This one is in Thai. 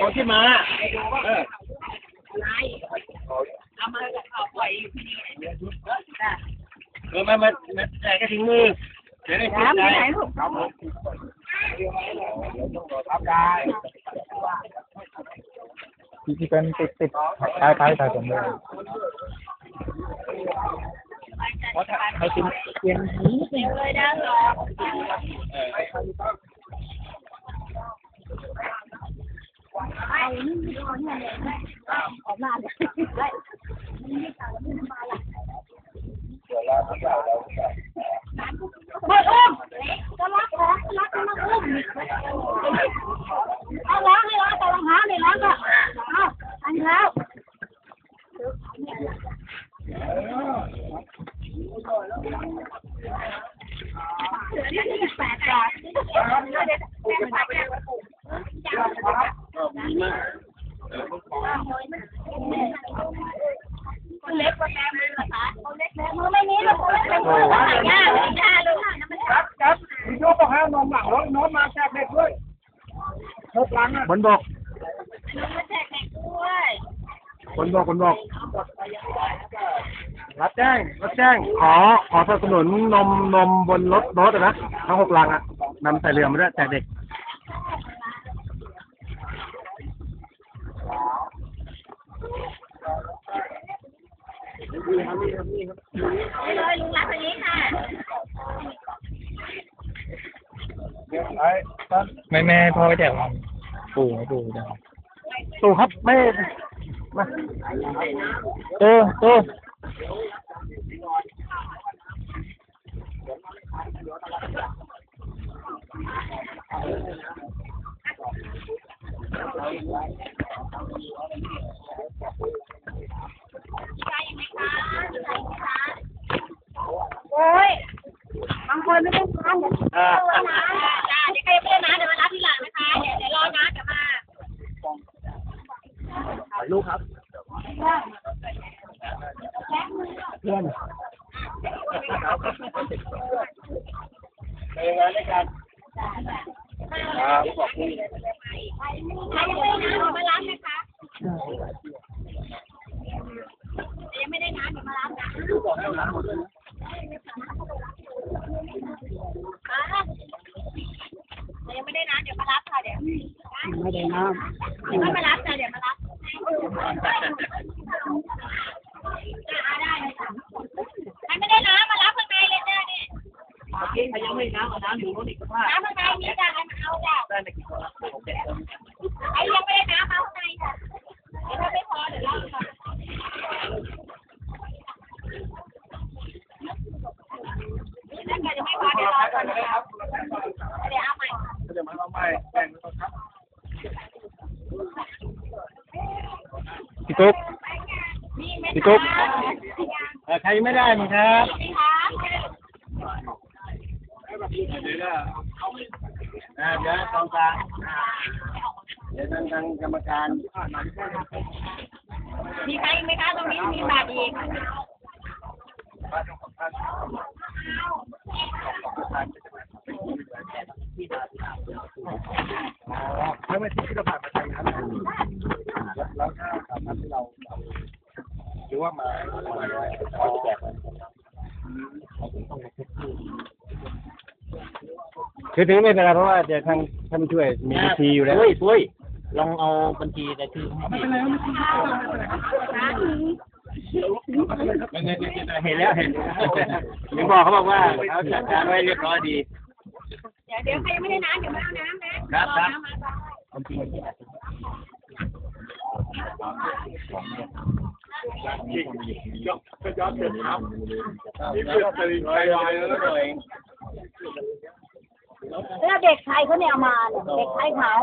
คนที่มาเออเอามาเอาปล่อยอยู่ที่นี่เออมามามาแจกก็ถึงมือเดี๋ยวได้คิดใจครับผมครับได้ที่ที่เป็นติดติดคล้ายคล้ายๆสายผมเลย เราะถ้าให้กินเย็นเร็วเลยนะรอไม่อุ้มจะรักของรักจะมาอุ้มเอาล้างให้ล้างแต่รองเท้าเนี่ยล้างก็เอาอันเท้า มีมากเล็กกว่าแม่มือเหรอคะเล็กแล้วมือไม่นี้เราเล็กเป็นมือหายากหายากลูกครับครับพี่โยกบอกให้นมหลังรถนมมาแจกเด็กด้วยหกหลังอะบนบกมาแจกเด็กด้วยบนบกบนบก รับแจ้งรับแจ้งขอขอสนับสนุนนมนมบนรถรถอะนะทั้งหกลังอะนำใส่เรือมาด้วยแจกเด็กไปเลยลุงรักคนนี้ค่ะไอ้ตั้นไม่แม่พ่อไปแจกมันปู่ให้ปู่จ้ะปู่ครับไม่มาเออเออ ใจไหมคะใจไหมคะโอ้ยบางคนไม่ได้ทานเดี๋ยวอ่าเดี๋ยวนะจ้าเดี๋ยวใครไม่ได้นะเดี๋ยวมารับทีหลังนะคะ เดี๋ยวเดี๋ยวรอนะเดี๋ยวมา ถ่ายรูปครับ เพื่อนเป็นไงในการครับขอบคุณใครยังไม่ได้นะเดี๋ยวมารับนะคะยังไม่ได้นะเดี๋ยวมารับนะบอกให้ร้านหมดเลยนะอ่ายังไม่ได้นะเดี๋ยวมารับค่ะเดี๋ยวไม่ได้น้เดี๋ยวมารับจ้ะเดี๋ยวมารับ อ่าได้เลยค่ะใครไม่ได้น้ำมารับข้างในเลยจ้ะนี่เมื่อกี้ใครยังไม่น้ำเอาน้ำอยู่นู้นอีกว่าน้ำข้างในมีจ้ะให้มาเอาจ้ะได้ในกี่คนผมเจ็ดคนไอ้ยังไม่ได้น้ำเอาข้างในจ้ะถ้าไม่พอเดี๋ยวเล่าก่อนถ้าเกิดยังไม่พอเดี๋ยวรอก่อนนะคะเดี๋ยวเอาใหม่จะมาเอาใหม่แบ่งกันครับพี่ตุ๊ก นี่ไหมพี่ตุ๊กคะเออใครไม่ได้มั้งครับนี่คะเดี๋ยวนะอ่าเดี๋ยวตรงกลางเดี๋ยวทางทางกรรมการมีใครอีกไหมคะตรงนี้มีบัตรอีกไม่ไม่ที่ที่เราผ่านมาใช้ครับแล้วถ้าสามารถที่เราห รือว่ามาเราจะแจกคือถึงไม่เป็นไรเพราะว่าเดี๋ยวทางท่านผู้ช่วยมีบัญชีอยู่แล้วช่วยช่วยลองเอาบัญชีรายชื่อไม่เป็นไรไม่เป็นไรเห็นแล้วเห็นยังบอกเขาบอกว่าเขาจัดการไว้เรียบร้อยดีเดี๋ยวเดี๋ยวใครยังไม่ได้น้ำเดี๋ยวมาเอาน้ำนะครับครับเอา น้ำมาก่อนบัญชีก็ย้อนเร็จครับนี่เพื่อนสลิงไปลอยแล้วหน่อยแล้วเด็กไทยเขาเนี่ยเอามาเนี่ยเด็กไทยเขา